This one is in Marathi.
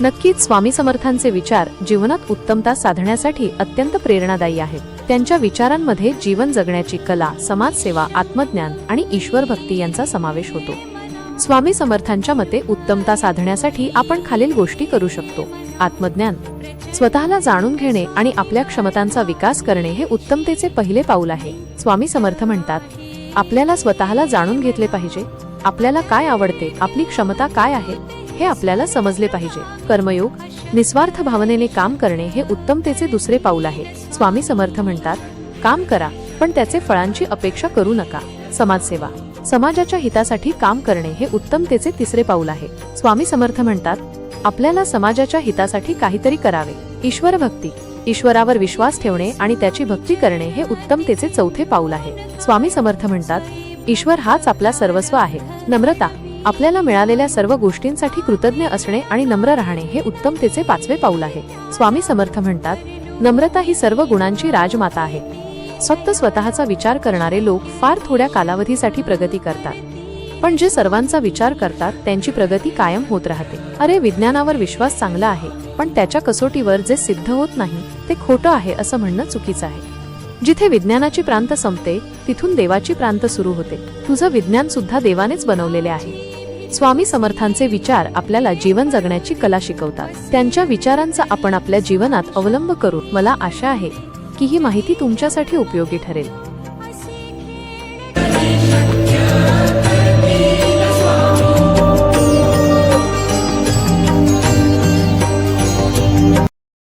नक्कीच स्वामी समर्थांचे विचार जीवनात उत्तमता साधण्यासाठी अत्यंत प्रेरणादायी आहेत. त्यांच्या विचारांमध्ये जीवन जगण्याची कला समाजसेवा आत्मज्ञान आणि ईश्वर भक्ती यांचा समावेश होतो. स्वामी समर्थांच्या मते उत्तमता साधण्यासाठी आपण खालील गोष्टी करू शकतो. आत्मज्ञान स्वतःला जाणून घेणे आणि आपल्या क्षमतांचा विकास करणे हे उत्तमतेचे पहिले पाऊल आहे. स्वामी समर्थ म्हणतात आपल्याला स्वतःला जाणून घेतले पाहिजे. आपल्याला काय आवडते? आपली क्षमता काय आहे? हे आपल्याला समजले पाहिजे. कर्मयोग निस्वार्थ भावनेने काम करणे हे उत्तमतेचे दुसरे पाऊल आहे. स्वामी समर्थ म्हणतात काम करा पण त्याचे फळांची अपेक्षा करू नका. समाजसेवा समाजाच्या हितासाठी काम करणे हे उत्तमतेचे तिसरे पाऊल आहे. स्वामी समर्थ म्हणतात आपल्याला समाजाच्या हितासाठी काहीतरी करावे. ईश्वर भक्ती ईश्वरावर विश्वास ठेवणे आणि त्याची भक्ती करणे हे उत्तमतेचे चौथे पाऊल आहे. स्वामी समर्थ म्हणतात ईश्वर हाच आपला सर्वस्व आहे. नम्रता आपल्याला मिळालेल्या सर्व गोष्टींसाठी कृतज्ञ असणे आणि नम्र राहणे हे उत्तमतेचे पाचवे पाऊल आहे. स्वामी समर्थ म्हणतात नम्रता ही सर्व गुणांची राजमाता आहे. फक्त स्वतःचा विचार करणारे लोक फार थोड्या कालावधीसाठी प्रगती करतात. पण जे सर्वांचा विचार करतात त्यांची प्रगती कायम होत राहते. अरे विज्ञानावर विश्वास चांगला आहे पण त्याच्या कसोटीवर जे सिद्ध होत नाही ते खोटं आहे असं म्हणणं चुकीचं आहे. जिथे विज्ञानाची प्रांत संपते तिथून देवाची प्रांत सुरू होते. तुझं विज्ञान सुद्धा देवानेच बनवलेले आहे. स्वामी समर्थांचे विचार आपल्याला जीवन जगण्याची कला शिकवतात. त्यांच्या विचारांचा आपण आपल्या जीवनात अवलंब करू मला आशा आहे की ही माहिती तुमच्यासाठी उपयोगी ठरेल.